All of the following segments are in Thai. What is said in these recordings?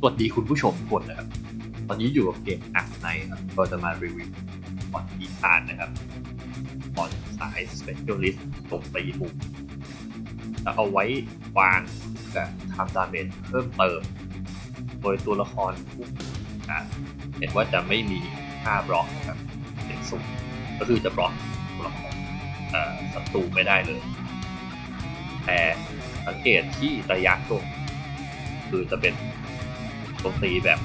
สวัสดีคุณผู้ชมทุกคนนะครับตอนนี้อยู่กับเกมอักไนครับก็จะมารีวิวบอลอีธานนะครับบอลสาย Specialist ตรงตีบุกจะเอาไว้วางกับทำดาเมจเพิ่มเติม โดยตัวละครทุกอะเห็นว่าจะไม่มีค่าบล็อกนะครับเป็นสูงก็คือจะบล็อกตัวละครศัตรูไม่ได้เลย แต่สังเกตที่ระยะตรงคือจะเป็น โจมตีแบบ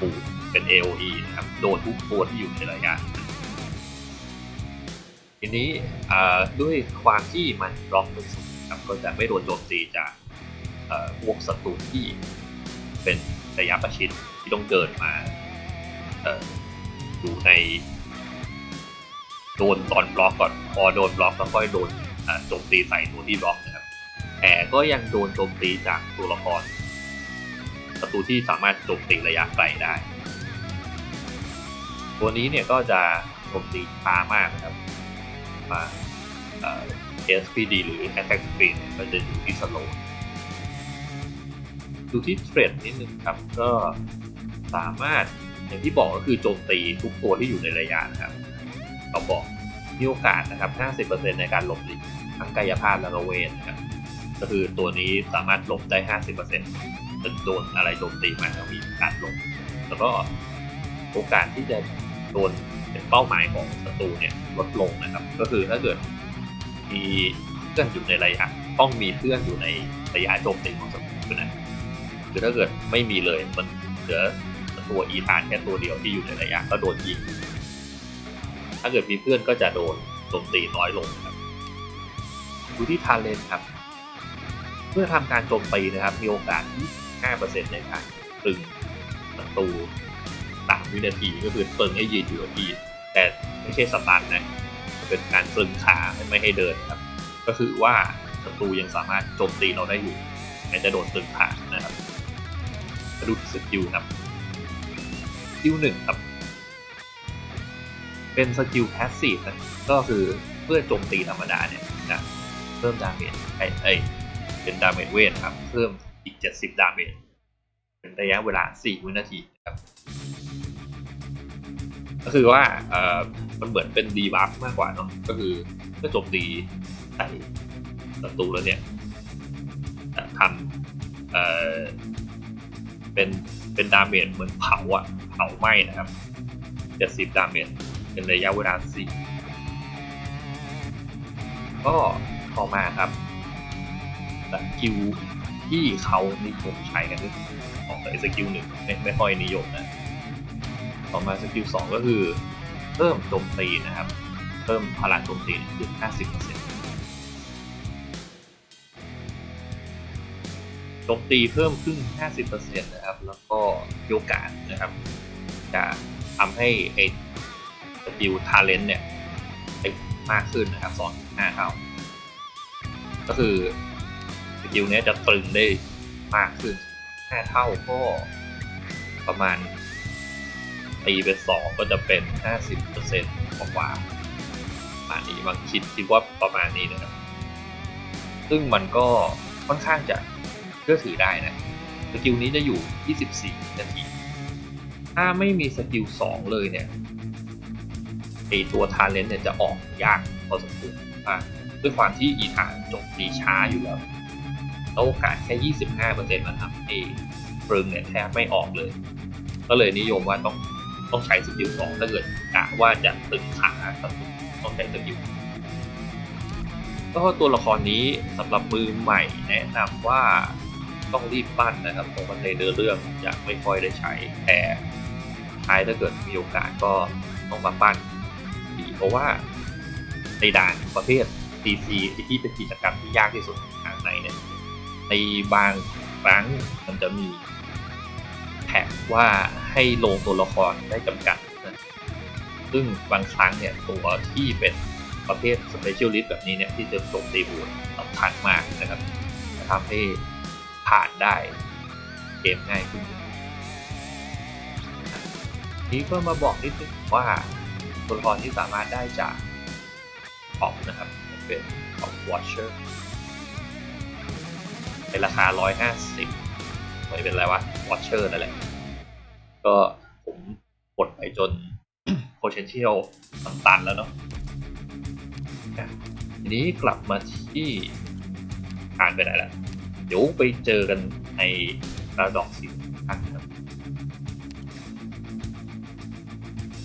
ปูเป็น AOE นะครับ โดนทุกตัวที่อยู่ในระยะ ทีนี้ด้วยความที่มันบล็อกเป็นสูงครับก็จะไม่โดนโจมตีจากพวกศัตรูที่เป็นระยะประชิดที่ต้องเดินมาอยู่ในโดนตอนบล็อกก่อนพอโดนบล็อกแล้วค่อยโดนโจมตีใส่ตัวที่บล็อกนะครับแต่ก็ยังโดนโจมตีจากตัวละคร ศัตรูที่สามารถโจมตีระยะไกลได้ ตัวนี้เนี่ยก็จะโจมตีช้ามากนะครับมาเอ่อ SPD หรือ Attack Speed เนี่ยก็จะอยู่ที่สโลว์ดูที่เทรดนิดนึงครับ ก็สามารถอย่างที่บอกก็คือโจมตีทุกตัวที่อยู่ในระยะนะครับเราบอกมีโอกาสนะครับ 50%ในการหลบหลีกทั้งกายภาพและระเวทนะครับก็คือตัวนี้สามารถหลบได้ 50% โดนอะไรโจมตีมาก็มีโอกาสลบแล้วก็โอกาสที่จะโดนเป็นเป้าหมายของศัตรูเนี่ยลดลงนะครับ ก็คือถ้าเกิดมีเพื่อนอยู่ในระยะต้องมีเพื่อนอยู่ในระยะโจมตีของศัตรูนะคือถ้าเกิดไม่มีเลยมันเหลือตัวอีธานแค่ตัวเดียวที่อยู่ในระยะก็โดนยิงถ้าเกิดมีเพื่อนก็จะโดนโจมตีน้อยลงครับดูที่ทาเลนครับ เมื่อทำการโจมตีนะครับ มีโอกาส 5%ในการตรึงศัตรู3วินาทีก็คือตรึงให้ยืนอยู่กับที่แต่ไม่ใช่สตันนะเป็นการตรึงขาไม่ให้เดินครับ ก็คือว่าศัตรูยังสามารถโจมตีเราได้อยู่แม้จะโดนตรึงขานะครับมาดูที่สกิลครับสกิลหนึ่งครับ เป็นสกิลแพสซีฟนะก็คือเพื่อโจมตีธรรมดาเนี่ยจะเพิ่มดาเมจไอ้ไอ้เป็นดาเมจเวทครับ เพิ่ม อีก 70 ดาเมจเป็นระยะเวลา 4 วินาทีครับ ก็คือว่าเอ่อมันเหมือนเป็นดีบัฟมากกว่าเนาะก็คือเมื่อโจมตีใส่ศัตรูแล้วเนี่ยทำเอ่อเป็นเป็นดาเมจเหมือนเผาอะเผาไหม้นะครับ 70 ดาเมจเป็นระยะเวลา 4 ก็ต่อมาครับสกิล ที่เขานิยมใช้กันก็คือของแต่สกิลหนึ่งไม่ไม่ค่อยนิยมนะต่อมาสกิลสองก็คือเพิ่มโจมตีนะครับ เพิ่มพลังโจมตีขึ้น 50%โจมตีเพิ่มขึ้น 50%นะครับ แล้วก็โอกาสนะครับ จะทำให้ไอ้สกิลทาเลนต์เนี่ยติดมากขึ้นนะครับสอน5เท่าก็คือ สกิลนี้จะตึงได้มากขึ้น 5 เท่าก็ประมาณตีไปสองก็จะเป็นห้าสิบเปอร์เซ็นต์กว่าประมาณนี้บางคิดคิดว่าประมาณนี้นะครับ ซึ่งมันก็ค่อนข้างจะเชื่อถือได้นะสกิลนี้จะอยู่ 24 นาที ถ้าไม่มีสกิล 2 เลยเนี่ยไอตัวทาเลนต์เนี่ยจะออกยากพอสมควรมากด้วยความที่อีธานจบตีช้าอยู่แล้ว แล้วโอกาสแค่ 25%มันทำให้เฟิร์มเนี่ยแทบไม่ออกเลย ก็เลยนิยมว่าต้องต้องใช้สกิลสองถ้าเกิดกะว่าจะตึงขาต้องใช้สกิลก็ตัวละครนี้สำหรับมือใหม่แนะนำว่าต้องรีบปั้นนะครับเพราะว่าในเนื้อเรื่องจะไม่ค่อยได้ใช้แต่ท้ายถ้าเกิดมีโอกาสก็ต้องมาปั้นดีเพราะว่าในด่านประเภท DC ที่เป็นกิจกรรมที่ยากที่สุดทางในเนี่ย ในบางครั้งมันจะมีแท็กว่าให้ลงตัวละครได้จำกัดนะซึ่งบางครั้งเนี่ยตัวที่เป็นประเภท Specialist แบบนี้เนี่ยที่จะโจมตีบูนสำคัญมากนะครับจะทำให้ผ่านได้เกมง่ายขึ้นนี้ก็มาบอกนิดนึงว่าตัวละครที่สามารถได้จากออกนะครับเป็นของ Watcher ในราคา 150ไม่เป็นไรวะ Watcher นั่นแหละ ก็ผมกดไปจน potential มันตันแล้วเนาะทีนี้กลับมาที่อ่านไปไหนละเดี๋ยวไปเจอกันใน Paradox สิครั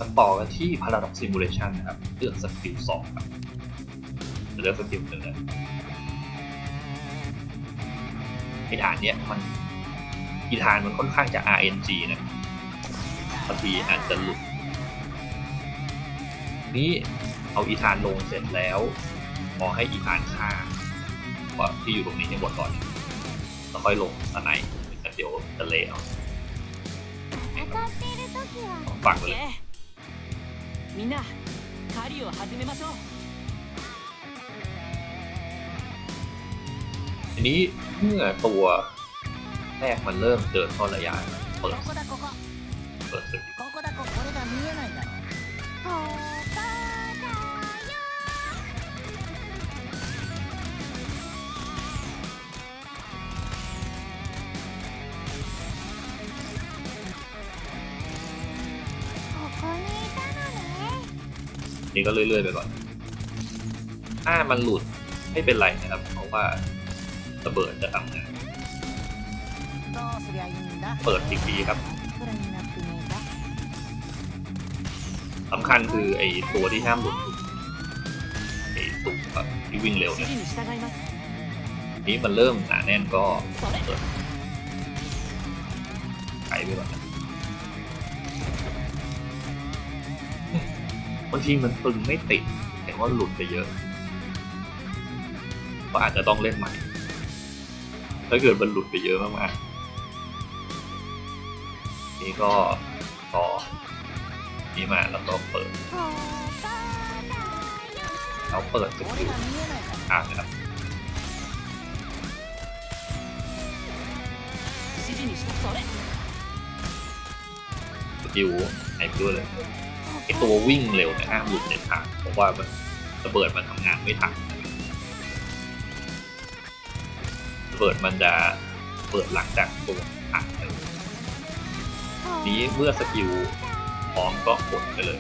บต่อกันที่ Paradox Simulation นะครับเลือกสกิล2ครับเลือกสกิลหนึ่งเลย ไอ้ฐานเนี้ยมันอีฐานมันค่อนข้างจะ RNG นะบางทีอาจจะหลุด นี้เอาอีธานลงเสร็จแล้วขอให้อีธานฆ่าว่าที่อยู่ตรงนี้ให้หมดก่อนแล้วค่อยลงสไนด์ไม่งั้นเดี๋ยวจะเละเอา 戦っている時は ฟังไป オッ เล ケ ย ーみんな狩りを始めましょう อันนี้เมื่อตัวแรกมันเริ่มเดินข้อระยะเปิดเปิดสุดนี่ก็เรื่อยๆไปก่อน ถ้ามันหลุดไม่เป็นไรนะครับ เพราะว่า ระเบิดจะทำงานเปิดอีกทีครับสำคัญคือไอตัวที่ห้ามหลุดไอตุ่มแบบที่วิ่งเร็วเนี่ยนี้มันเริ่มหนาแน่นก็เปิดไขไปก่อนบางทีมันตึงไม่ติดแต่ว่าหลุดไปเยอะ ก็อาจจะต้องเล่นใหม่ ถ้าเกิดมันหลุดไปเยอะมากๆนี่ก็ต่อนี่มาแล้วก็เปิดเราเปิดสกิลอ่านนะครับสกิลหายไปด้วยเลยไอตัววิ่งเร็วแต่ห้ามหลุดเด็ดขาดเพราะว่ามันระเบิดมันทำงานไม่ทัน เปิดมันจะเปิดหลังจากตัวอัดไปนี้เมื่อสกิลพร้อมก็กดไปเลย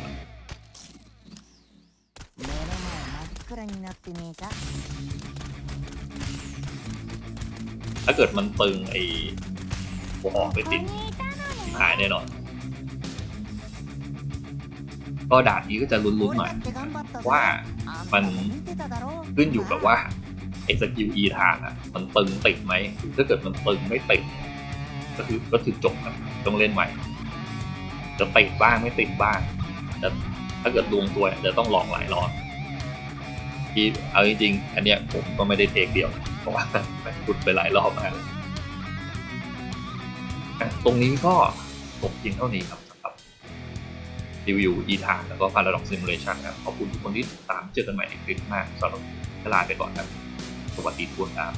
ถ้าเกิดมันตึงไอ้หัวออกไปติดหายแน่นอน ก็ดานนี้ก็จะลุ้นๆหน่อยว่ามันขึ้นอยู่กับว่า ไอ้สกิล E ทางอะ มันตึงติดไหมถ้าเกิดมันตึงไม่ติด ก็คือก็คือจบครับต้องเล่นใหม่ จะติดบ้างไม่ติดบ้างแต่ถ้าเกิดดวงตัวเนี่ยจะต้องลองหลายรอบที่เอาจริงๆอันเนี้ยผมก็ไม่ได้เทคเดียว เพราะว่าขุดไปหลายรอบมากเลยตรงนี้ก็จบเพียงเท่านี้ครับสำหรับรีวิว e ทางแล้วก็ Paradox Simulation ครับขอบคุณทุกคนที่ติดตามเจอกันใหม่ในคลิปหน้าสำหรับเวลาไปก่อนครับ สวัสดีทุกคนครับ